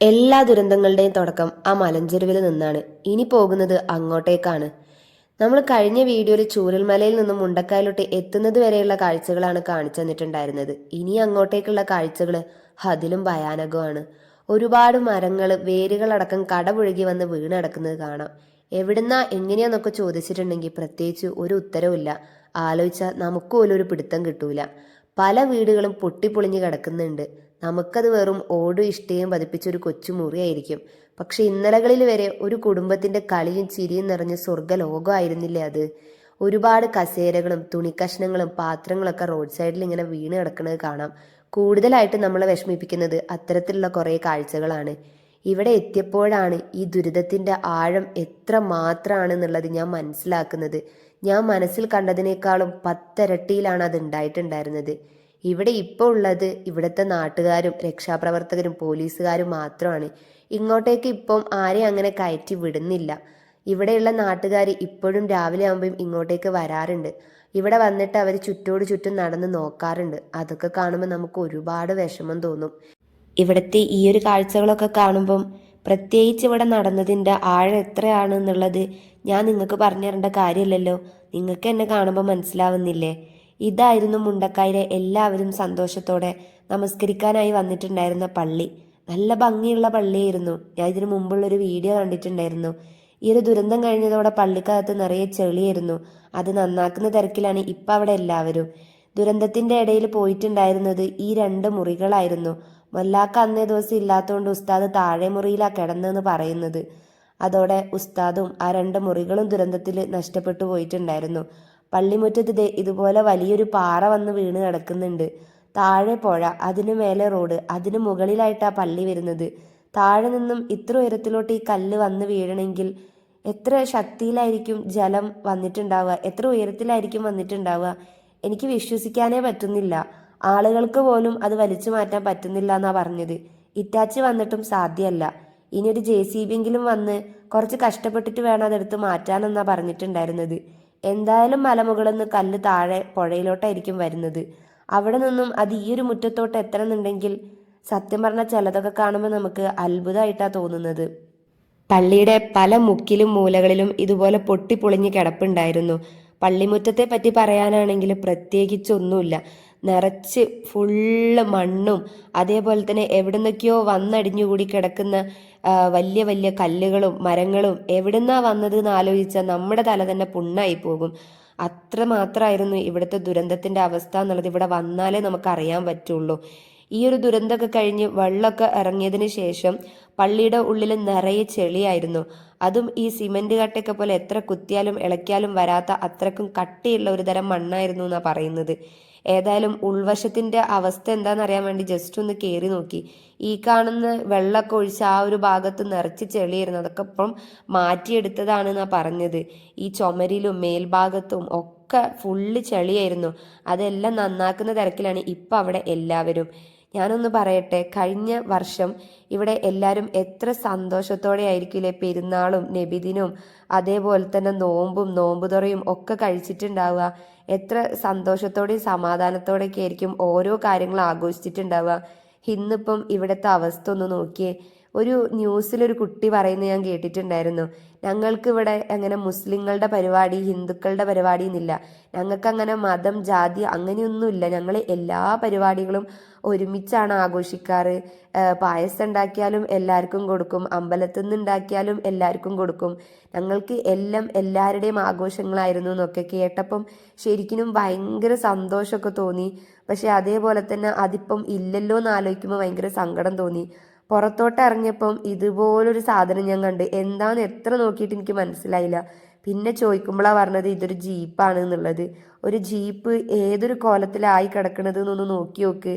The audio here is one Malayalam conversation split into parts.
എല്ലാ ദുരന്തങ്ങളുടെയും തുടക്കം ആ മലഞ്ചെരുവിൽ നിന്നാണ്. ഇനി പോകുന്നത് അങ്ങോട്ടേക്കാണ്. നമ്മൾ കഴിഞ്ഞ വീഡിയോയിൽ ചൂരൽമലയിൽ നിന്നും മുണ്ടക്കായലോട്ട് എത്തുന്നത് വരെയുള്ള കാഴ്ചകളാണ് കാണിച്ചു തന്നിട്ടുണ്ടായിരുന്നത്. ഇനി അങ്ങോട്ടേക്കുള്ള കാഴ്ചകൾ അതിലും ഭയാനകമാണ്. ഒരുപാട് മരങ്ങൾ വേരുകളടക്കം കടപുഴകി വന്ന് വീണടക്കുന്നത് കാണാം. എവിടുന്നാ എങ്ങനെയാന്നൊക്കെ ചോദിച്ചിട്ടുണ്ടെങ്കിൽ പ്രത്യേകിച്ച് ഒരു ഉത്തരവില്ല ആലോചിച്ചാൽ നമുക്ക് പോലും ഒരു പിടുത്തം കിട്ടൂല. പല വീടുകളും പൊട്ടിപ്പൊളിഞ്ഞ് കിടക്കുന്നുണ്ട്. നമുക്കത് വെറും ഓടും ഇഷ്ടയും പതിപ്പിച്ചൊരു കൊച്ചു മുറിയായിരിക്കും. പക്ഷെ ഇന്നലകളിൽ വരെ ഒരു കുടുംബത്തിന്റെ കളിയും ചിരിയും നിറഞ്ഞ സ്വർഗലോകമായിരുന്നില്ലേ അത്? ഒരുപാട് കസേരകളും തുണിക്കഷ്ണങ്ങളും പാത്രങ്ങളൊക്കെ റോഡ് സൈഡിൽ ഇങ്ങനെ വീണ് കിടക്കുന്നത് കാണാം. കൂടുതലായിട്ട് നമ്മളെ വിഷമിപ്പിക്കുന്നത് അത്തരത്തിലുള്ള കുറേ കാഴ്ചകളാണ്. ഇവിടെ എത്തിയപ്പോഴാണ് ഈ ദുരിതത്തിന്റെ ആഴം എത്ര മാത്രമാണെന്നുള്ളത് ഞാൻ മനസ്സിലാക്കുന്നത്. ഞാൻ മനസ്സിൽ കണ്ടതിനേക്കാളും പത്തരട്ടിയിലാണ് അത് ഉണ്ടായിട്ടുണ്ടായിരുന്നത്. ഇവിടെ ഇപ്പോൾ ഉള്ളത് ഇവിടുത്തെ നാട്ടുകാരും രക്ഷാപ്രവർത്തകരും പോലീസുകാരും മാത്രമാണ്. ഇങ്ങോട്ടേക്ക് ഇപ്പം ആരെയും അങ്ങനെ കയറ്റി വിടുന്നില്ല. ഇവിടെയുള്ള നാട്ടുകാർ ഇപ്പോഴും രാവിലെ ആകുമ്പോൾ ഇങ്ങോട്ടേക്ക് വരാറുണ്ട്. ഇവിടെ വന്നിട്ട് അവർ ചുറ്റോട് ചുറ്റും നടന്ന് നോക്കാറുണ്ട്. അതൊക്കെ കാണുമ്പോൾ നമുക്ക് ഒരുപാട് വിഷമം തോന്നും. ഇവിടുത്തെ ഈ ഒരു കാഴ്ചകളൊക്കെ കാണുമ്പം പ്രത്യേകിച്ച് ഇവിടെ നടന്നതിന്റെ ആഴം എത്രയാണ് എന്നുള്ളത് ഞാൻ നിങ്ങൾക്ക് പറഞ്ഞു തരേണ്ട കാര്യമില്ലല്ലോ. നിങ്ങൾക്ക് എന്നെ കാണുമ്പോൾ മനസ്സിലാവുന്നില്ലേ? ഇതായിരുന്നു മുണ്ടക്കായിലെ എല്ലാവരും സന്തോഷത്തോടെ നമസ്കരിക്കാനായി വന്നിട്ടുണ്ടായിരുന്ന പള്ളി. നല്ല ഭംഗിയുള്ള പള്ളിയായിരുന്നു. ഞാൻ ഇതിനു മുമ്പുള്ളൊരു വീഡിയോ കണ്ടിട്ടുണ്ടായിരുന്നു. ഈ ഒരു ദുരന്തം കഴിഞ്ഞതോടെ പള്ളിക്കകത്ത് നിറയെ ചെളിയായിരുന്നു. അത് നന്നാക്കുന്ന തിരക്കിലാണ് ഇപ്പം അവിടെ എല്ലാവരും. ദുരന്തത്തിന്റെ ഇടയിൽ പോയിട്ടുണ്ടായിരുന്നത് ഈ രണ്ട് മുറികളായിരുന്നു. മൊല്ലാക്ക അന്നേ ദിവസം ഇല്ലാത്തതുകൊണ്ട് ഉസ്താദ് താഴെ മുറിയിലാണ് കിടന്നെന്ന് പറയുന്നത്. അതോടെ ഉസ്താദും ആ രണ്ട് മുറികളും ദുരന്തത്തിൽ നഷ്ടപ്പെട്ടു പോയിട്ടുണ്ടായിരുന്നു. പള്ളിമുറ്റത്ത് ദേ ഇതുപോലെ വലിയൊരു പാറ വന്ന് വീണ് കിടക്കുന്നുണ്ട്. താഴെ പുഴ അതിനു മേലെ റോഡ് അതിനു മുകളിലായിട്ടാ പള്ളി വരുന്നത്. താഴെ നിന്നും ഇത്ര ഉയരത്തിലോട്ട് ഈ കല്ല് വന്ന് വീഴണമെങ്കിൽ എത്ര ശക്തിയിലായിരിക്കും ജലം വന്നിട്ടുണ്ടാവുക? എത്ര ഉയരത്തിലായിരിക്കും വന്നിട്ടുണ്ടാവുക? എനിക്ക് വിശ്വസിക്കാനേ പറ്റുന്നില്ല. ആളുകൾക്ക് പോലും അത് വലിച്ചു മാറ്റാൻ പറ്റുന്നില്ല എന്നാ പറഞ്ഞത്. ഇറ്റാച്ചി വന്നിട്ടും സാധ്യമല്ല. ഇനി ഒരു ജെ സി ബി എങ്കിലും വന്ന് കുറച്ച് കഷ്ടപ്പെട്ടിട്ട് വേണം അതെടുത്ത് മാറ്റാനെന്നാ പറഞ്ഞിട്ടുണ്ടായിരുന്നത്. എന്തായാലും മലമുകളിൽ നിന്ന് കല്ല് താഴെ പുഴയിലോട്ടായിരിക്കും വരുന്നത്. അവിടെ നിന്നും അത് ഈ ഒരു മുറ്റത്തോട്ട് എത്തണമെന്നുണ്ടെങ്കിൽ സത്യം പറഞ്ഞ ചിലതൊക്കെ കാണുമ്പോൾ നമുക്ക് അത്ഭുതമായിട്ടാണ് തോന്നുന്നത്. പള്ളിയുടെ പല മുക്കിലും മൂലകളിലും ഇതുപോലെ പൊട്ടിപ്പൊളിഞ്ഞ് കിടപ്പുണ്ടായിരുന്നു. പള്ളിമുറ്റത്തെ പറ്റി പറയാനാണെങ്കിൽ പ്രത്യേകിച്ചൊന്നുമില്ല. നിറച്ച് ഫുള്ള് മണ്ണും അതേപോലെ തന്നെ എവിടുന്നൊക്കെയോ വന്നടിഞ്ഞുകൂടി കിടക്കുന്ന വലിയ വലിയ കല്ലുകളും മരങ്ങളും എവിടുന്നാ വന്നത് എന്ന് ആലോചിച്ചാൽ നമ്മുടെ തല തന്നെ പുണ്ണായി പോകും. അത്ര മാത്രമായിരുന്നു ഇവിടുത്തെ ദുരന്തത്തിന്റെ അവസ്ഥ എന്നുള്ളത് ഇവിടെ വന്നാലേ നമുക്ക് അറിയാൻ പറ്റുള്ളൂ. ഈ ഒരു ദുരന്തമൊക്കെ കഴിഞ്ഞ് വെള്ളമൊക്കെ ഇറങ്ങിയതിന് ശേഷം പള്ളിയുടെ ഉള്ളിൽ നിറയെ ചെളിയായിരുന്നു. അതും ഈ സിമന്റ് കട്ടയൊക്കെ പോലെ എത്ര കുത്തിയാലും ഇളക്കിയാലും വരാത്ത അത്രക്കും കട്ടിയുള്ള ഒരു തരം മണ്ണായിരുന്നു എന്നാണ് പറയുന്നത്. ഏതായാലും ഉൾവശത്തിന്റെ അവസ്ഥ എന്താണെന്ന് അറിയാൻ വേണ്ടി ജസ്റ്റ് ഒന്ന് കയറി നോക്കി. ഈ കാണുന്ന വെള്ളമൊക്കെ ഒഴിച്ച് ആ ഒരു ഭാഗത്ത് നിറച്ച് ചെളിയായിരുന്നു. അതൊക്കെ ഇപ്പം മാറ്റിയെടുത്തതാണെന്നാണ് പറഞ്ഞത്. ഈ ചുമരിലും മേൽഭാഗത്തും ഒക്കെ ഫുള്ള് ചെളിയായിരുന്നു. അതെല്ലാം നന്നാക്കുന്ന തിരക്കിലാണ് ഇപ്പം അവിടെ എല്ലാവരും. ഞാനൊന്ന് പറയട്ടെ കഴിഞ്ഞ വർഷം ഇവിടെ എല്ലാവരും എത്ര സന്തോഷത്തോടെ ആയിരിക്കില്ലേ? പെരുന്നാളും നബിദിനും അതേപോലെ തന്നെ നോമ്പും നോമ്പുതുറയും ഒക്കെ കഴിച്ചിട്ടുണ്ടാവുക. എത്ര സന്തോഷത്തോടെയും സമാധാനത്തോടെയൊക്കെ ആയിരിക്കും ഓരോ കാര്യങ്ങളും ആഘോഷിച്ചിട്ടുണ്ടാവുക. ഇന്നിപ്പം ഇവിടുത്തെ അവസ്ഥ ഒന്ന് നോക്കിയേ. ഒരു ന്യൂസിലൊരു കുട്ടി പറയുന്നത് ഞാൻ കേട്ടിട്ടുണ്ടായിരുന്നു. ഞങ്ങൾക്ക് ഇവിടെ അങ്ങനെ മുസ്ലിങ്ങളുടെ പരിപാടി ഹിന്ദുക്കളുടെ പരിപാടി എന്നില്ല. ഞങ്ങൾക്ക് അങ്ങനെ മതം ജാതി അങ്ങനെയൊന്നുമില്ല. ഞങ്ങൾ എല്ലാ പരിപാടികളും ഒരുമിച്ചാണ് ആഘോഷിക്കാറ്. പായസം ഉണ്ടാക്കിയാലും എല്ലാവർക്കും കൊടുക്കും. അമ്പലത്തിൽ നിന്ന് ഉണ്ടാക്കിയാലും എല്ലാവർക്കും കൊടുക്കും. ഞങ്ങൾക്ക് എല്ലാം എല്ലാവരുടെയും ആഘോഷങ്ങളായിരുന്നു എന്നൊക്കെ കേട്ടപ്പം ശരിക്കും ഭയങ്കര സന്തോഷമൊക്കെ തോന്നി. പക്ഷെ അതേപോലെ തന്നെ അതിപ്പം ഇല്ലല്ലോ എന്ന് ആലോചിക്കുമ്പോൾ ഭയങ്കര സങ്കടം തോന്നി. പുറത്തോട്ട് ഇറങ്ങിയപ്പം ഇതുപോലൊരു സാധനം ഞാൻ കണ്ട്. എന്താണെന്ന് എത്ര നോക്കിയിട്ട് എനിക്ക് മനസ്സിലായില്ല. പിന്നെ ചോദിക്കുമ്പോഴാണ് പറഞ്ഞത് ഇതൊരു ജീപ്പാണ് എന്നുള്ളത്. ഒരു ജീപ്പ് ഏതൊരു കോലത്തിലായി കിടക്കണത് എന്നൊന്ന് നോക്കി നോക്ക്.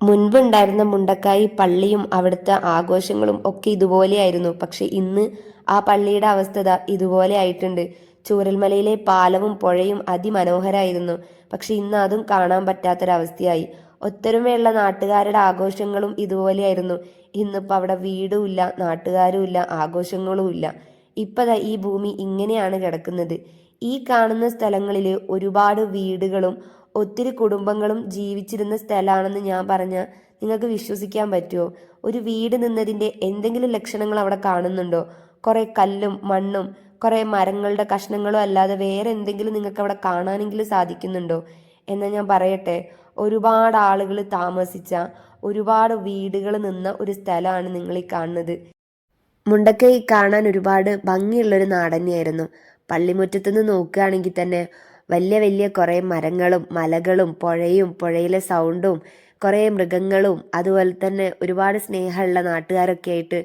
മുൻപുണ്ടായിരുന്ന മുണ്ടക്കായി പള്ളിയും അവിടുത്തെ ആഘോഷങ്ങളും ഒക്കെ ഇതുപോലെയായിരുന്നു. പക്ഷെ ഇന്ന് ആ പള്ളിയുടെ അവസ്ഥ ഇതുപോലെ ആയിട്ടുണ്ട്. ചൂരൽമലയിലെ പാലവും പുഴയും അതിമനോഹരായിരുന്നു. പക്ഷെ ഇന്ന് അതും കാണാൻ പറ്റാത്തൊരവസ്ഥയായി. ഒത്തൊരുമയുള്ള നാട്ടുകാരുടെ ആഘോഷങ്ങളും ഇതുപോലെയായിരുന്നു. ഇന്നിപ്പോൾ അവിടെ വീടും ഇല്ല നാട്ടുകാരും ഇല്ല ആഘോഷങ്ങളും ഇല്ല ഇപ്പതാ ഈ ഭൂമി ഇങ്ങനെയാണ് കിടക്കുന്നത്. ഈ കാണുന്ന സ്ഥലങ്ങളിൽ ഒരുപാട് വീടുകളും ഒത്തിരി കുടുംബങ്ങളും ജീവിച്ചിരുന്ന സ്ഥലമാണെന്ന് ഞാൻ പറഞ്ഞ നിങ്ങൾക്ക് വിശ്വസിക്കാൻ പറ്റുമോ ഒരു വീട് നിന്നതിന്റെ എന്തെങ്കിലും ലക്ഷണങ്ങൾ അവിടെ കാണുന്നുണ്ടോ? കുറേ കല്ലും മണ്ണും കുറേ മരങ്ങളുടെ കഷ്ണങ്ങളും അല്ലാതെ വേറെ എന്തെങ്കിലും നിങ്ങൾക്ക് അവിടെ കാണാനെങ്കിലും സാധിക്കുന്നുണ്ടോ? എന്ന് ഞാൻ പറയട്ടെ. ഒരുപാട് ആളുകൾ താമസിച്ച ഒരുപാട് വീടുകൾ നിന്ന ഒരു സ്ഥലമാണ് നിങ്ങൾ ഈ കാണുന്നത്. മുണ്ടക്കൈ കാണാൻ ഒരുപാട് ഭംഗിയുള്ളൊരു നാട് തന്നെയായിരുന്നു പള്ളിമുറ്റത്ത് നിന്ന് നോക്കുകയാണെങ്കിൽ തന്നെ വലിയ വലിയ കുറേ മരങ്ങളും മലകളും പുഴയും പുഴയിലെ സൗണ്ടും കുറേ മൃഗങ്ങളും അതുപോലെ തന്നെ ഒരുപാട് സ്നേഹമുള്ള നാട്ടുകാരൊക്കെ ആയിട്ട്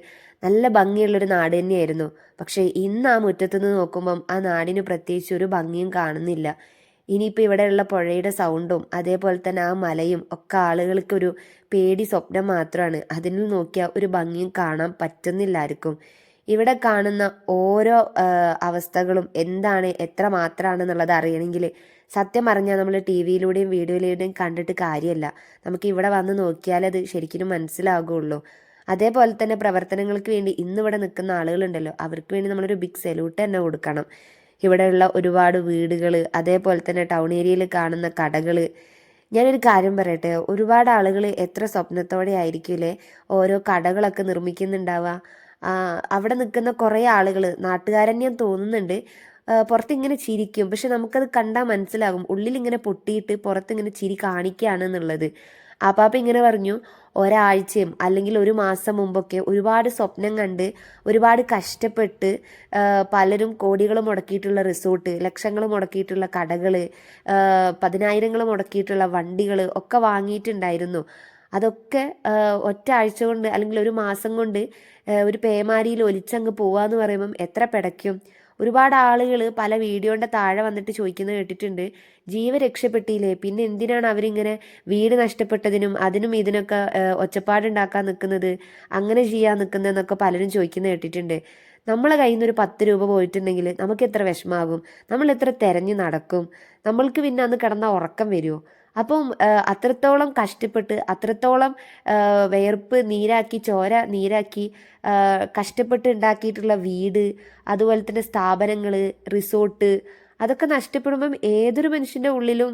നല്ല ഭംഗിയുള്ളൊരു നാട് തന്നെയായിരുന്നു പക്ഷേ ഇന്ന് ആ മുറ്റത്തുനിന്ന് നോക്കുമ്പം ആ നാടിന് പ്രത്യേകിച്ച് ഒരു ഭംഗിയും കാണുന്നില്ല. ഇനിയിപ്പോൾ ഇവിടെയുള്ള പുഴയുടെ സൗണ്ടും അതേപോലെ തന്നെ ആ മലയും ഒക്കെ ആളുകൾക്കൊരു പേടി സ്വപ്നം മാത്രമാണ് അതിൽ നോക്കിയാൽ ഒരു ഭംഗിയും കാണാൻ പറ്റുന്നില്ല ആർക്കും. ഇവിടെ കാണുന്ന ഓരോ അവസ്ഥകളും എന്താണ് എത്ര മാത്രമാണെന്നുള്ളത് അറിയണമെങ്കിൽ സത്യം പറഞ്ഞാൽ നമ്മൾ ടി വിയിലൂടെയും വീഡിയോയിലൂടെയും കണ്ടിട്ട് കാര്യമല്ല നമുക്ക് ഇവിടെ വന്ന് നോക്കിയാലേ അത് ശരിക്കും മനസ്സിലാകുള്ളൂ. അതേപോലെ തന്നെ പ്രവർത്തനങ്ങൾക്ക് വേണ്ടി ഇന്നിവിടെ നിൽക്കുന്ന ആളുകളുണ്ടല്ലോ അവർക്ക് വേണ്ടി നമ്മളൊരു ബിഗ് സല്യൂട്ട് തന്നെ കൊടുക്കണം. ഇവിടെയുള്ള ഒരുപാട് വീടുകൾ അതേപോലെ തന്നെ ടൗൺ ഏരിയയിൽ കാണുന്ന കടകൾ ഞാനൊരു കാര്യം പറയട്ടെ ഒരുപാട് ആളുകൾ എത്ര സ്വപ്നത്തോടെ ആയിരിക്കില്ലേ ഓരോ കടകളൊക്കെ നിർമ്മിക്കുന്നുണ്ടാവുക. അവിടെ നിൽക്കുന്ന കുറേ ആളുകൾ നാട്ടുകാരന്യം തോന്നുന്നുണ്ട്. പുറത്തിങ്ങനെ ചിരിക്കും. പക്ഷെ നമുക്കത് കണ്ടാൽ മനസ്സിലാകും. ഉള്ളിൽ ഇങ്ങനെ പൊട്ടിയിട്ട് പുറത്തിങ്ങനെ ചിരി കാണിക്കുകയാണ് എന്നുള്ളത്. ആപ്പാപ്പ ഇങ്ങനെ പറഞ്ഞു ഒരാഴ്ചയും അല്ലെങ്കിൽ ഒരു മാസം മുമ്പൊക്കെ ഒരുപാട് സ്വപ്നം കണ്ട് ഒരുപാട് കഷ്ടപ്പെട്ട് പലരും കോടികൾ മുടക്കിയിട്ടുള്ള റിസോർട്ട് ലക്ഷങ്ങൾ മുടക്കിയിട്ടുള്ള കടകൾ പതിനായിരങ്ങൾ മുടക്കിയിട്ടുള്ള വണ്ടികൾ ഒക്കെ വാങ്ങിയിട്ടുണ്ടായിരുന്നു. അതൊക്കെ ഒറ്റ ആഴ്ച കൊണ്ട് അല്ലെങ്കിൽ ഒരു മാസം കൊണ്ട് ഒരു പേമാരിയിൽ ഒലിച്ചങ്ങ് പോവാന്ന് പറയുമ്പം എത്ര പിടയ്ക്കും. ഒരുപാട് ആളുകൾ പല വീഡിയോന്റെ താഴെ വന്നിട്ട് ചോദിക്കുന്നത് കേട്ടിട്ടുണ്ട്. ജീവ രക്ഷപ്പെട്ടില്ലേ? പിന്നെ എന്തിനാണ് അവരിങ്ങനെ വീട് നഷ്ടപ്പെട്ടതിനും അതിനും ഇതിനൊക്കെ ഒച്ചപ്പാടുണ്ടാക്കാൻ നിൽക്കുന്നത്? അങ്ങനെ ചെയ്യാൻ നിൽക്കുന്നതെന്നൊക്കെ പലരും ചോദിക്കുന്നത് കേട്ടിട്ടുണ്ട്. നമ്മളെ കയ്യിൽ നിന്ന് ഒരു പത്ത് രൂപ പോയിട്ടുണ്ടെങ്കിൽ നമുക്ക് എത്ര വിഷമാകും നമ്മൾ എത്ര തിരഞ്ഞു നടക്കും? നമ്മൾക്ക് പിന്നെ അന്ന് കിടന്ന ഉറക്കം വരുമോ? അപ്പം അത്രത്തോളം കഷ്ടപ്പെട്ട് അത്രത്തോളം വേർപ്പ് നീരാക്കി ചോര നീരാക്കി കഷ്ടപ്പെട്ട് ഉണ്ടാക്കിയിട്ടുള്ള വീട് അതുപോലെ തന്നെ സ്ഥാപനങ്ങൾ റിസോർട്ട് അതൊക്കെ നഷ്ടപ്പെടുമ്പം ഏതൊരു മനുഷ്യന്റെ ഉള്ളിലും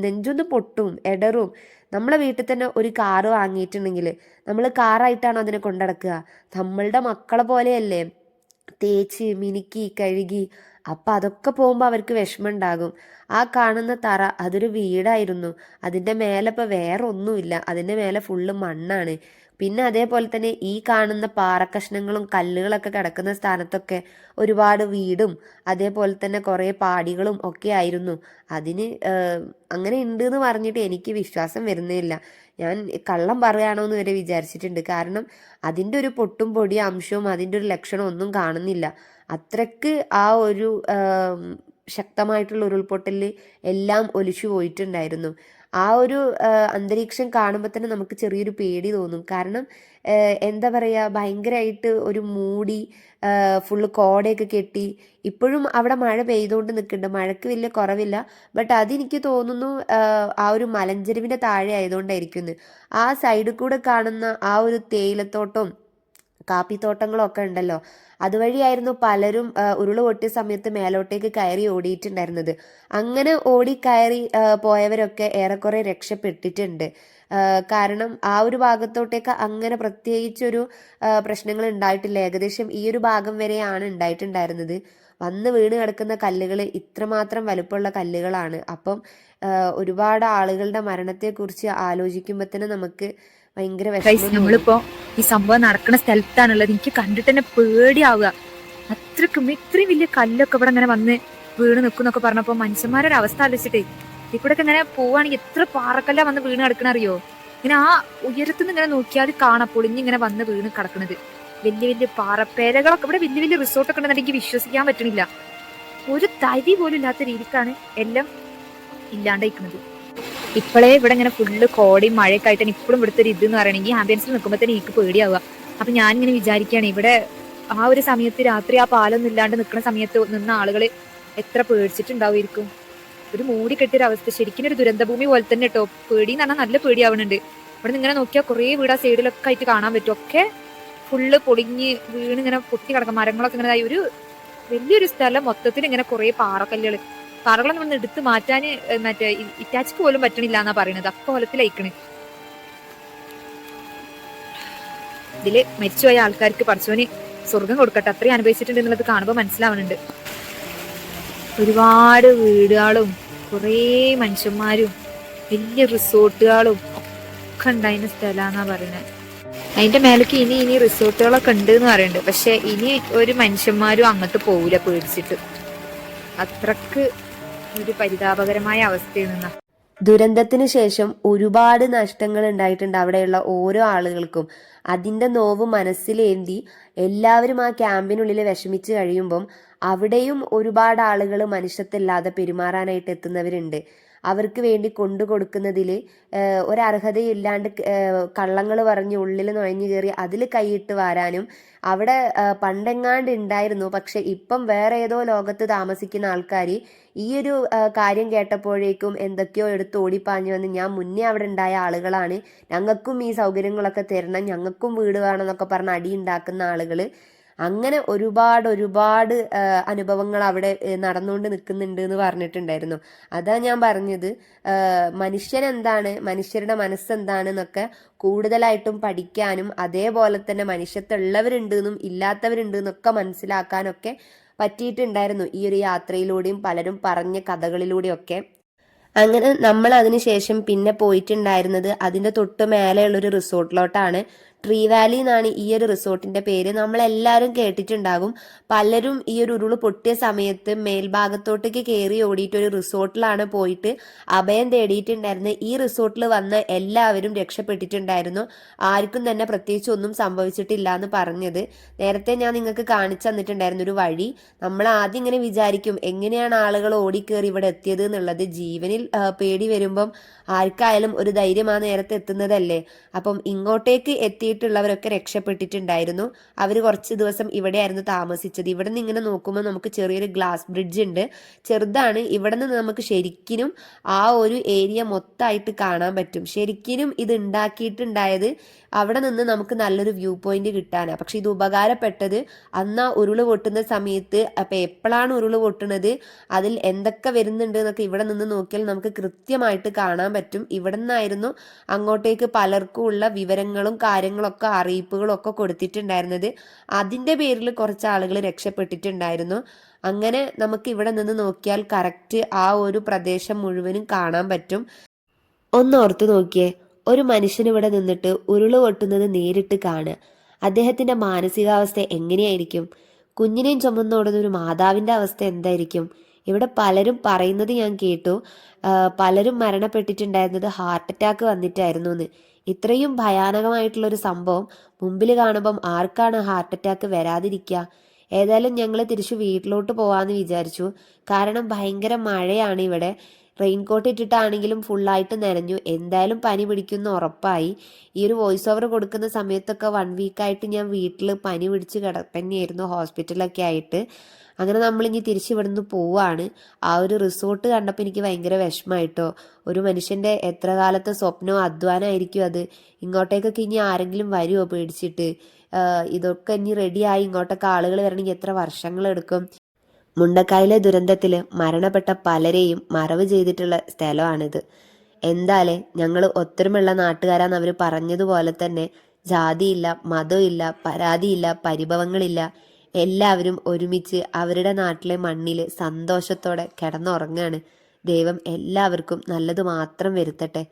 നെഞ്ചൊന്ന് പൊട്ടും എടറും. നമ്മളെ വീട്ടിൽ തന്നെ ഒരു കാറ് വാങ്ങിയിട്ടുണ്ടെങ്കിൽ നമ്മൾ കാറായിട്ടാണ് അതിനെ കൊണ്ടടക്കുക? നമ്മളുടെ മക്കളെ പോലെയല്ലേ. തേച്ച് മിനുക്കി കഴുകി അപ്പം അതൊക്കെ പോകുമ്പോൾ അവർക്ക് വിഷമം ഉണ്ടാകും ആ കാണുന്ന തറ അതൊരു വീടായിരുന്നു. അതിന്റെ മേലെ ഇപ്പോൾ വേറെ ഒന്നുമില്ല അതിന്റെ മേലെ ഫുള്ള് മണ്ണാണ്. പിന്നെ അതേപോലെ തന്നെ ഈ കാണുന്ന പാറക്കഷ്ണങ്ങളും കല്ലുകളൊക്കെ കിടക്കുന്ന സ്ഥാനത്തൊക്കെ ഒരുപാട് വീടും അതേപോലെ തന്നെ കുറേ പാടികളും ഒക്കെ ആയിരുന്നു. അതിന് അങ്ങനെ ഉണ്ട് എന്ന് പറഞ്ഞിട്ട് എനിക്ക് വിശ്വാസം വരുന്നില്ല. ഞാൻ കള്ളം പറയുകയാണോ എന്ന് വരെ വിചാരിച്ചിട്ടുണ്ട്. കാരണം അതിന്റെ ഒരു പൊട്ടും പൊടിയ അംശവും അതിന്റെ ഒരു ലക്ഷണവും ഒന്നും കാണുന്നില്ല. അത്രയ്ക്ക് ആ ഒരു ശക്തമായിട്ടുള്ള ഉരുൾപൊട്ടലിൽ എല്ലാം ഒലിച്ചു പോയിട്ടുണ്ടായിരുന്നു. ആ ഒരു അന്തരീക്ഷം കാണുമ്പോൾ തന്നെ നമുക്ക് ചെറിയൊരു പേടി തോന്നും. കാരണം എന്താ പറയുക ഭയങ്കരമായിട്ട് ഒരു മൂടി ഫുള്ള് കോടയൊക്കെ കെട്ടി. ഇപ്പോഴും അവിടെ മഴ പെയ്തുകൊണ്ട് നിൽക്കുന്നുണ്ട് മഴയ്ക്ക് വലിയ കുറവില്ല. ബട്ട് അതെനിക്ക് തോന്നുന്നു ആ, ഒരു മലഞ്ചെരുവിന്റെ താഴെ ആയതുകൊണ്ടായിരിക്കുന്നു. ആ സൈഡിൽ കൂടെ കാണുന്ന ആ ഒരു തേയിലത്തോട്ടവും കാപ്പിത്തോട്ടങ്ങളും ഒക്കെ ഉണ്ടല്ലോ. അതുവഴിയായിരുന്നു പലരും ഉരുൾ പൊട്ടിയ സമയത്ത് മേലോട്ടേക്ക് കയറി ഓടിയിട്ടുണ്ടായിരുന്നത്. അങ്ങനെ ഓടി കയറി പോയവരൊക്കെ ഏറെക്കുറെ രക്ഷപ്പെട്ടിട്ടുണ്ട്. കാരണം ആ ഒരു ഭാഗത്തോട്ടേക്ക് അങ്ങനെ പ്രത്യേകിച്ചൊരു പ്രശ്നങ്ങൾ ഉണ്ടായിട്ടില്ല. ഏകദേശം ഈ ഒരു ഭാഗം വരെയാണ് ഉണ്ടായിട്ടുണ്ടായിരുന്നത്. വന്ന് വീണ് കിടക്കുന്ന കല്ലുകൾ ഇത്രമാത്രം വലുപ്പമുള്ള കല്ലുകളാണ്. അപ്പം ഒരുപാട് ആളുകളുടെ മരണത്തെക്കുറിച്ച് ആലോചിക്കുമ്പോൾ തന്നെ നമുക്ക് ഭയങ്കര. നമ്മളിപ്പോ ഈ സംഭവം നടക്കുന്ന സ്ഥലത്താണുള്ളത്. എനിക്ക് കണ്ടിട്ട് തന്നെ പേടിയാവുക. അത്രക്കും ഇത്രയും വലിയ കല്ലൊക്കെ ഇവിടെ ഇങ്ങനെ വന്ന് വീണ് നിൽക്കുന്നൊക്കെ പറഞ്ഞപ്പോ മനുഷ്യന്മാരുടെ അവസ്ഥ ആലോചിച്ചിട്ടേ ഇവിടെ കൂടെ ഒക്കെ ഇങ്ങനെ പോവാണെങ്കിൽ എത്ര പാറക്കല്ല വന്ന് വീണ് കിടക്കണ അറിയോ ഇങ്ങനെ ആ ഉയരത്തിൽ നിന്ന് ഇങ്ങനെ നോക്കിയാൽ കാണാം പൊളിഞ്ഞിങ്ങനെ വന്ന് വീണ് കിടക്കണത്. വലിയ വലിയ പാറപ്പേരകളൊക്കെ ഇവിടെ വലിയ വലിയ റിസോർട്ടൊക്കെ ഉണ്ടെന്ന് എനിക്ക് വിശ്വസിക്കാൻ പറ്റണില്ല. ഒരു തരി പോലും ഇല്ലാത്ത രീതിക്കാണ് എല്ലാം ഇല്ലാണ്ടായിക്കുന്നത് ഇപ്പോഴേ ഇവിടെ ഇങ്ങനെ ഫുള്ള് കോടയും മഴയൊക്കെ ആയിട്ടാണ് ഇപ്പോഴും ഇവിടുത്തെ ഒരു ഇത് എന്ന് പറയണമെങ്കിൽ ആംബുലൻസിൽ നിൽക്കുമ്പോൾ തന്നെ എനിക്ക് പേടിയാവുക. അപ്പൊ ഞാൻ ഇങ്ങനെ വിചാരിക്കുകയാണ് ഇവിടെ ആ ഒരു സമയത്ത് രാത്രി ആ പാലൊന്നും ഇല്ലാണ്ട് നിൽക്കുന്ന സമയത്ത് നിന്ന ആളുകൾ എത്ര പേടിച്ചിട്ടുണ്ടാവുമായിരിക്കും? ഒരു മൂടി കെട്ടിയൊരു അവസ്ഥ. ശരിക്കും ഒരു ദുരന്തഭൂമി പോലെ തന്നെ കേട്ടോ പേടി എന്ന് പറഞ്ഞാൽ നല്ല പേടിയാവുന്നുണ്ട് ഇവിടെ ഇങ്ങനെ നോക്കിയാൽ കുറേ വീട് ആ സൈഡിലൊക്കെ ആയിട്ട് കാണാൻ പറ്റും. ഒക്കെ ഫുള്ള് പൊടിഞ്ഞ് വീണ് ഇങ്ങനെ പൊട്ടി കിടക്കാം മരങ്ങളൊക്കെ ഇങ്ങനെ ഒരു വലിയൊരു സ്ഥലം മൊത്തത്തിൽ ഇങ്ങനെ കുറേ പാറക്കല്ലുകൾ പാറകളൊന്നും നമ്മൾ എടുത്ത് മാറ്റാൻ മറ്റേ ഇറ്റാച്ച് പോലും പറ്റണില്ല എന്നാ പറയുന്നത് അക്കോലത്തിലയക്കണ് ഇതിൽ മരിച്ചുപോയ ആൾക്കാർക്ക് പഠിച്ചോന് സ്വർഗം കൊടുക്കട്ടെ. അത്രയും അനുഭവിച്ചിട്ടുണ്ട് എന്നുള്ളത് കാണുമ്പോൾ മനസ്സിലാവുന്നുണ്ട് ഒരുപാട് വീടുകളും കുറേ മനുഷ്യന്മാരും വലിയ റിസോർട്ടുകളും ഒക്കെ ഉണ്ടായിരുന്ന സ്ഥലമാണെന്നാ പറയുന്നത് അതിന്റെ മേലേക്ക് ഇനി ഇനി റിസോർട്ടുകളൊക്കെ ഉണ്ട് എന്ന് പറയുന്നുണ്ട് പക്ഷെ ഇനി ഒരു മനുഷ്യന്മാരും അങ്ങോട്ട് പോവില്ല പേടിച്ചിട്ട്. അത്രയ്ക്ക് ഒരു പരിതാപകരമായ അവസ്ഥയിൽ നിന്ന് ദുരന്തത്തിന് ശേഷം ഒരുപാട് നഷ്ടങ്ങൾ ഉണ്ടായിട്ടുണ്ട് അവിടെയുള്ള ഓരോ ആളുകൾക്കും. അതിന്റെ നോവ് മനസ്സിലേന്തി എല്ലാവരും ആ ക്യാമ്പിനുള്ളിൽ വിഷമിച്ച് കഴിയുമ്പം അവിടെയും ഒരുപാട് ആളുകൾ മനുഷ്യത്തില്ലാതെ പെരുമാറാനായിട്ട് എത്തുന്നവരുണ്ട്. അവർക്ക് വേണ്ടി കൊണ്ടു കൊടുക്കുന്നതിൽ ഒരർഹതയില്ലാണ്ട് കള്ളങ്ങൾ പറഞ്ഞ് ഉള്ളിൽ നുഴഞ്ഞു കയറി അതിൽ കൈയിട്ട് വാരാനും അവിടെ പണ്ടെങ്ങാണ്ട് ഉണ്ടായിരുന്നു പക്ഷെ ഇപ്പം വേറെ ഏതോ ലോകത്ത് താമസിക്കുന്ന ആൾക്കാർ ഈ ഒരു കാര്യം കേട്ടപ്പോഴേക്കും എന്തൊക്കെയോ എടുത്ത് ഓടിപ്പാഞ്ഞു വന്ന് ഞാൻ മുന്നേ അവിടെ ഉണ്ടായ ആളുകളാണ്. ഞങ്ങൾക്കും ഈ സൗകര്യങ്ങളൊക്കെ തരണം ഞങ്ങൾക്കും വീട് വേണമെന്നൊക്കെ പറഞ്ഞ് അടി ഉണ്ടാക്കുന്ന ആളുകൾ അങ്ങനെ ഒരുപാട് ഒരുപാട് അനുഭവങ്ങൾ അവിടെ നടന്നുകൊണ്ട് നിൽക്കുന്നുണ്ട് എന്ന് പറഞ്ഞിട്ടുണ്ടായിരുന്നു. അതാ ഞാൻ പറഞ്ഞത് മനുഷ്യൻ എന്താണ് മനുഷ്യരുടെ മനസ്സെന്താണ് എന്നൊക്കെ കൂടുതലായിട്ടും പഠിക്കാനും അതേപോലെ തന്നെ മനുഷ്യത്തുള്ളവരുണ്ട് എന്നും ഇല്ലാത്തവരുണ്ട് എന്നൊക്കെ മനസ്സിലാക്കാനൊക്കെ പറ്റിയിട്ടുണ്ടായിരുന്നു ഈ ഒരു യാത്രയിലൂടെയും പലരും പറഞ്ഞ കഥകളിലൂടെയൊക്കെ. അങ്ങനെ നമ്മൾ അതിനുശേഷം പിന്നെ പോയിട്ടുണ്ടായിരുന്നത് അതിന്റെ തൊട്ട് മേലെയുള്ളൊരു റിസോർട്ടിലോട്ടാണ്. ട്രീ വാലി എന്നാണ് ഈ ഒരു റിസോർട്ടിന്റെ പേര്. നമ്മളെല്ലാവരും കേട്ടിട്ടുണ്ടാകും. പലരും ഈ ഒരു ഉരുൾ പൊട്ടിയ സമയത്ത് മേൽഭാഗത്തോട്ടേക്ക് കയറി ഓടിയിട്ട് ഒരു റിസോർട്ടിലാണ് പോയിട്ട് അഭയം തേടിയിട്ടുണ്ടായിരുന്നത് ഈ റിസോർട്ടിൽ വന്ന് എല്ലാവരും രക്ഷപ്പെട്ടിട്ടുണ്ടായിരുന്നു. ആർക്കും തന്നെ പ്രത്യേകിച്ച് ഒന്നും സംഭവിച്ചിട്ടില്ല എന്ന് പറഞ്ഞത്. നേരത്തെ ഞാൻ നിങ്ങൾക്ക് കാണിച്ചു തന്നിട്ടുണ്ടായിരുന്നു ഒരു വഴി. നമ്മൾ ആദ്യം ഇങ്ങനെ വിചാരിക്കും എങ്ങനെയാണ് ആളുകൾ ഓടിക്കേറി ഇവിടെ എത്തിയത് എന്നുള്ളത്. ജീവനിൽ പേടി വരുമ്പം ആർക്കായാലും ഒരു ധൈര്യം ആ നേരത്തെ എത്തുന്നതല്ലേ. അപ്പം ഇങ്ങോട്ടേക്ക് എത്തിയിട്ടുള്ളവരൊക്കെ രക്ഷപ്പെട്ടിട്ടുണ്ടായിരുന്നു. അവർ കുറച്ച് ദിവസം ഇവിടെയായിരുന്നു താമസിച്ചത്. ഇവിടെ നിന്ന് ഇങ്ങനെ നോക്കുമ്പോൾ നമുക്ക് ചെറിയൊരു ഗ്ലാസ് ബ്രിഡ്ജ് ഉണ്ട്. ചെറുതാണ്. ഇവിടെ നിന്ന് നമുക്ക് ശരിക്കിനും ആ ഒരു ഏരിയ മൊത്തമായിട്ട് കാണാൻ പറ്റും. ശരിക്കിനും ഇത് ഉണ്ടാക്കിയിട്ടുണ്ടായത് അവിടെ നിന്ന് നമുക്ക് നല്ലൊരു വ്യൂ പോയിന്റ് കിട്ടാനാണ് പക്ഷെ ഇത് ഉപകാരപ്പെട്ടത് അന്ന് ആ ഉരുൾ പൊട്ടുന്ന സമയത്ത് അപ്പം എപ്പോഴാണ് ഉരുൾ പൊട്ടുന്നത് അതിൽ എന്തൊക്കെ വരുന്നുണ്ട് എന്നൊക്കെ ഇവിടെ നിന്ന് നോക്കിയാൽ നമുക്ക് കൃത്യമായിട്ട് കാണാൻ പറ്റും. ഇവിടെ നിന്നായിരുന്നു അങ്ങോട്ടേക്ക് പലർക്കും ഉള്ള വിവരങ്ങളും കാര്യങ്ങളൊക്കെ അറിയിപ്പുകളും ഒക്കെ കൊടുത്തിട്ടുണ്ടായിരുന്നത് അതിന്റെ പേരിൽ കുറച്ച് ആളുകൾ രക്ഷപ്പെട്ടിട്ടുണ്ടായിരുന്നു. അങ്ങനെ നമുക്ക് ഇവിടെ നിന്ന് നോക്കിയാൽ കറക്റ്റ് ആ ഒരു പ്രദേശം മുഴുവനും കാണാൻ പറ്റും. ഒന്ന് ഓർത്തു നോക്കിയേ ഒരു മനുഷ്യൻ ഇവിടെ നിന്നിട്ട് ഉരുൾ പൊട്ടുന്നത് നേരിട്ട് കാണുക. അദ്ദേഹത്തിന്റെ മാനസികാവസ്ഥ എങ്ങനെയായിരിക്കും? കുഞ്ഞിനെയും ചുമന്നോടുന്ന ഒരു മാതാവിന്റെ അവസ്ഥ എന്തായിരിക്കും? ഇവിടെ പലരും പറയുന്നത് ഞാൻ കേട്ടു. പലരും മരണപ്പെട്ടിട്ടുണ്ടായിരുന്നത് ഹാർട്ട് അറ്റാക്ക് വന്നിട്ടായിരുന്നു എന്ന് ഇത്രയും ഭയാനകമായിട്ടുള്ള ഒരു സംഭവം മുമ്പിൽ കാണുമ്പം ആർക്കാണ് ഹാർട്ട് അറ്റാക്ക് വരാതിരിക്കുക ഏതായാലും ഞങ്ങൾ തിരിച്ചു വീട്ടിലോട്ട് പോവാന്ന് വിചാരിച്ചു. കാരണം ഭയങ്കര മഴയാണ് ഇവിടെ. റെയിൻകോട്ട് ഇട്ടിട്ടാണെങ്കിലും ഫുള്ളായിട്ട് നനഞ്ഞു. എന്തായാലും പനി പിടിക്കുന്ന ഉറപ്പായി. ഈ ഒരു വോയിസ് ഓവർ കൊടുക്കുന്ന സമയത്തൊക്കെ വൺ വീക്കായിട്ട് ഞാൻ വീട്ടിൽ പനി പിടിച്ച് കിടപ്പന്നെയായിരുന്നു ഹോസ്പിറ്റലൊക്കെ ആയിട്ട്. അങ്ങനെ നമ്മളിനി തിരിച്ച് ഇവിടുന്ന് പോവാണ്. ആ ഒരു റിസോർട്ട് കണ്ടപ്പോൾ എനിക്ക് ഭയങ്കര വിഷമമായിട്ടോ ഒരു മനുഷ്യന്റെ എത്ര കാലത്തെ സ്വപ്നവും അധ്വാനമായിരിക്കും അത്. ഇങ്ങോട്ടേക്കൊക്കെ ഇനി ആരെങ്കിലും വരുമോ പേടിച്ചിട്ട്? ഇതൊക്കെ ഇനി റെഡിയായി ഇങ്ങോട്ടൊക്കെ ആളുകൾ വരണമെങ്കിൽ എത്ര വർഷങ്ങളെടുക്കും മുണ്ടക്കായിലെ ദുരന്തത്തിൽ മരണപ്പെട്ട പലരെയും മറവ് ചെയ്തിട്ടുള്ള സ്ഥലമാണിത്. എന്താലേ ഞങ്ങൾ ഒത്തൊരുമുള്ള നാട്ടുകാരാന്ന് അവർ പറഞ്ഞതുപോലെ തന്നെ. ജാതിയില്ല മതമില്ല പരാതിയില്ല പരിഭവങ്ങളില്ല. എല്ലാവരും ഒരുമിച്ച് അവരുടെ നാട്ടിലെ മണ്ണിൽ സന്തോഷത്തോടെ കിടന്നുറങ്ങാണ്. ദൈവം എല്ലാവർക്കും നല്ലത് മാത്രം വരുത്തട്ടെ.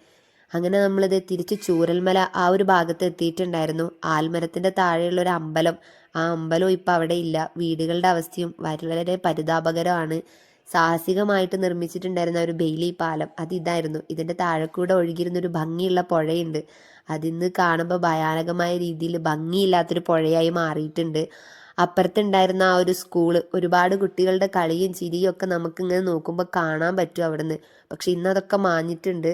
അങ്ങനെ നമ്മളിത് തിരിച്ച് ചൂരൽമല ആ ഒരു ഭാഗത്ത് എത്തിയിട്ടുണ്ടായിരുന്നു. ആൽമരത്തിന്റെ താഴെയുള്ള ഒരു അമ്പലം. ആ അമ്പലവും ഇപ്പം അവിടെ ഇല്ല. വീടുകളുടെ അവസ്ഥയും വളരെ പരിതാപകരമാണ്. സാഹസികമായിട്ട് നിർമ്മിച്ചിട്ടുണ്ടായിരുന്ന ഒരു ബെയിലി പാലം അത് ഇതായിരുന്നു. ഇതിന്റെ താഴെ കൂടെ ഒഴുകിയിരുന്ന ഒരു ഭംഗിയുള്ള പുഴയുണ്ട്. അതിന്ന് കാണുമ്പോൾ ഭയാനകമായ രീതിയിൽ ഭംഗിയില്ലാത്തൊരു പുഴയായി മാറിയിട്ടുണ്ട്. അപ്പുറത്തുണ്ടായിരുന്ന ആ ഒരു സ്കൂൾ ഒരുപാട് കുട്ടികളുടെ കളിയും ചിരിയും ഒക്കെ നമുക്കിങ്ങനെ നോക്കുമ്പോൾ കാണാൻ പറ്റും അവിടുന്ന്. പക്ഷെ ഇന്ന് അതൊക്കെ മാഞ്ഞിട്ടുണ്ട്.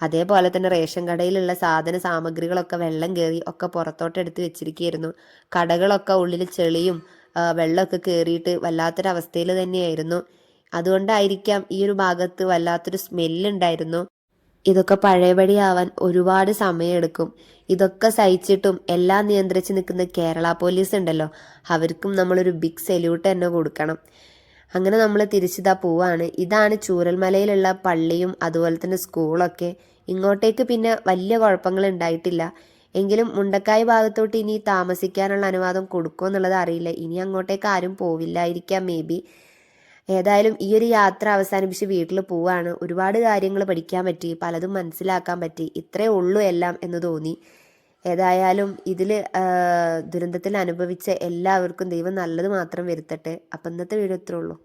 അതേപോലെ തന്നെ റേഷൻ കടയിലുള്ള സാധന സാമഗ്രികളൊക്കെ വെള്ളം കയറി ഒക്കെ പുറത്തോട്ട് എടുത്ത് വെച്ചിരിക്കുകയായിരുന്നു. കടകളൊക്കെ ഉള്ളിൽ ചെളിയും വെള്ളമൊക്കെ കയറിയിട്ട് വല്ലാത്തൊരവസ്ഥയിൽ തന്നെയായിരുന്നു. അതുകൊണ്ടായിരിക്കാം ഈ ഒരു ഭാഗത്ത് വല്ലാത്തൊരു സ്മെല്ലുണ്ടായിരുന്നു ഇതൊക്കെ പഴയപടിയാവാൻ ഒരുപാട് സമയമെടുക്കും. ഇതൊക്കെ സഹിച്ചിട്ടും എല്ലാം നിയന്ത്രിച്ച് നിൽക്കുന്ന കേരള പോലീസ് ഉണ്ടല്ലോ അവർക്കും നമ്മളൊരു ബിഗ് സല്യൂട്ട് തന്നെ കൊടുക്കണം. അങ്ങനെ നമ്മൾ തിരിച്ചിതാ പോവാണ്. ഇതാണ് ചൂരൽമലയിലുള്ള പള്ളിയും അതുപോലെ തന്നെ സ്കൂളൊക്കെ. ഇങ്ങോട്ടേക്ക് പിന്നെ വലിയ കുഴപ്പങ്ങൾ ഉണ്ടായിട്ടില്ല. എങ്കിലും മുണ്ടക്കായ് ഭാഗത്തോട്ട് ഇനി താമസിക്കാനുള്ള അനുവാദം കൊടുക്കുമോ എന്നുള്ളത് അറിയില്ല. ഇനി അങ്ങോട്ടേക്ക് ആരും പോവില്ലായിരിക്കാം മേ ബി ഏതായാലും ഈ ഒരു യാത്ര അവസാനിപ്പിച്ച് വീട്ടിൽ പോവാണ്. ഒരുപാട് കാര്യങ്ങൾ പഠിക്കാൻ പറ്റി പലതും മനസ്സിലാക്കാൻ പറ്റി. ഇത്രേ ഉള്ളൂ എല്ലാം എന്ന് തോന്നി. ഏതായാലും ഇതിൽ ദുരന്തത്തിൽ അനുഭവിച്ച എല്ലാവർക്കും ദൈവം നല്ലത് മാത്രം വരുത്തട്ടെ. അപ്പം ഇന്നത്തെ വീഡിയോ ഇത്രേ ഉള്ളൂ.